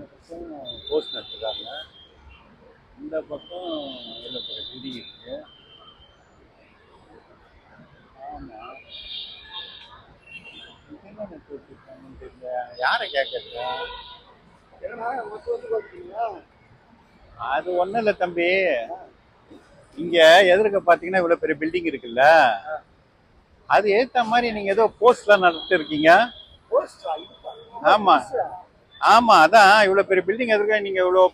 பக்கம் போஸ்ட் நட்டுருக்காங்க இந்த பக்கம் இதில் பில்டிங் இருக்கு. ஆமாம் என்ன நட்டு வச்சுருக்காங்கன்னு தெரியல. யாரை கேட்கறது அது ஒன்றும் இல்லை தம்பி. இங்கே எதிர்க்க பார்த்தீங்கன்னா இவ்வளோ பெரிய பில்டிங் இருக்குல்ல. அது ஏற்ற மாதிரி நீங்கள் ஏதோ போஸ்ட்லாம் நடத்திருக்கீங்க? போஸ்டா ஆமா. அதான். இவ்வளவு பெரிய பில்டிங் எதுக்கு? நீங்க இவ்வளவு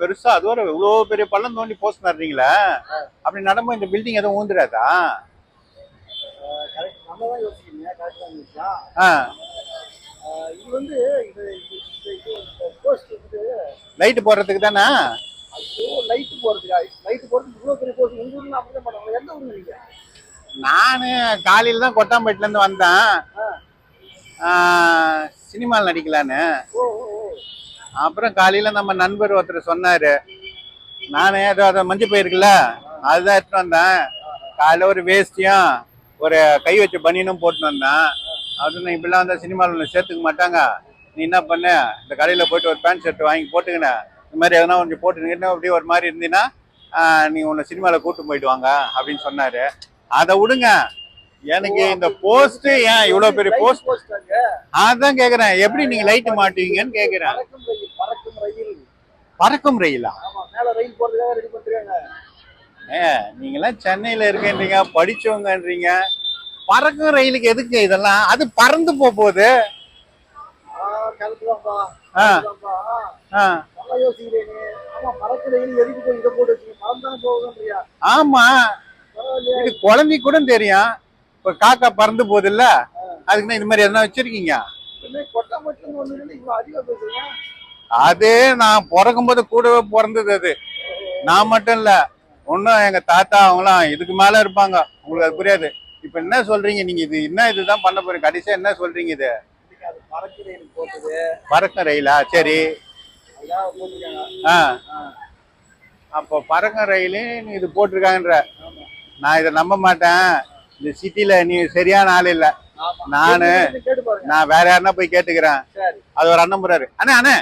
பெருசா அது ஒரு இவ்வளவு பெரிய பள்ளம் தோண்டி போஸ்ட் நடுறீங்களா அப்படி நடும்போது இந்த பில்டிங் எதுவும் ஊந்துடாதா? இது வந்து லைட் போடுறதுக்கு தானே? ஐயோ லைட்டு போகிறதுக்கா லைட்டு போகிறதுக்கு இவ்வளோ பெரிய போஸ்ட் உங்கள் ஊரில் பண்ணுவாங்க எந்த ஊருங்க நீங்கள் நானு காலையில தான் கொட்டாம்பேட்டில இருந்து வந்தேன். சினிமாவில் நடிக்கலான்னு. அப்புறம் காலையில நம்ம நண்பர் ஒருத்தர் சொன்னாரு. நானே ஏதோ அதை மஞ்சள் போயிருக்குல்ல அதுதான் எடுத்துட்டு வந்தேன். காலைல ஒரு வேஷ்டியும் ஒரு கை வச்ச பனியனும் போட்டு வந்தேன். அது நான் இப்படிலாம் வந்தால் சினிமாவில் சேர்த்துக்க மாட்டாங்க. நீ என்ன பண்ண? இந்த கடையில் போயிட்டு ஒரு பேண்ட் ஷர்ட் வாங்கி போட்டுக்கினேன் இந்த மாதிரி எதனா கொஞ்சம் போட்டுக்கிட்டு அப்படியே ஒரு மாதிரி இருந்தீங்கன்னா நீ உன்னை சினிமாவில் கூட்டு போயிட்டு வாங்க அப்படின்னு சொன்னாரு. அதை விடுங்க. எனக்கு இந்த போஸ்ட் ஏன் இவ்வளோ பெரிய போஸ்ட் அதான் கேக்குறேன். எப்படி நீங்க லைட் மாட்டுவீங்கன்னு கேக்குறேன். பறக்கும் ரயில் பறக்கும் ரயில். பறக்கும் ரயிலா? ஆமா மேல ரயில் போறதுக்காக ரெடி பண்றாங்க. ஏ நீங்களாம் சென்னையில இருக்கேன்றீங்க படிச்சவங்கன்றீங்க. பறக்கும் ரயிலுக்கு எதுக்கு இதெல்லாம்? அது பறந்து போக போகுது. ஆமா இதை குழந்தைக்கு கூட தெரியும். இப்ப காக்கா பறந்து போகுது இல்ல அதுக்குன்னு இது மாதிரி எதனா வச்சிருக்கீங்க? அது நான் பிறக்கும்போது கூடவே பிறந்தது அது. நான் மட்டும் இல்ல. ஒன்றும் எங்க தாத்தா அவங்களாம் இதுக்கு மேல இருப்பாங்க. உங்களுக்கு அது புரியாது. இப்ப என்ன சொல்றீங்க? நீங்க இது என்ன இதுதான் பண்ண போறீங்க? கடைசியா என்ன சொல்றீங்க இது? பறக்கு ரயில்? பறக்கும் சரி ஆ. அப்போ பறக்கும் ரயிலு இது போட்டிருக்காங்கன்ற. நான் இதை நம்ப மாட்டேன். இந்த சிட்டில நீ சரியான ஆள் இல்ல. நானு நான் வேற யாருன்னா போய் கேட்டுக்கிறேன். அது ஒரு அண்ணன் போறாரு. அண்ணே அண்ணே.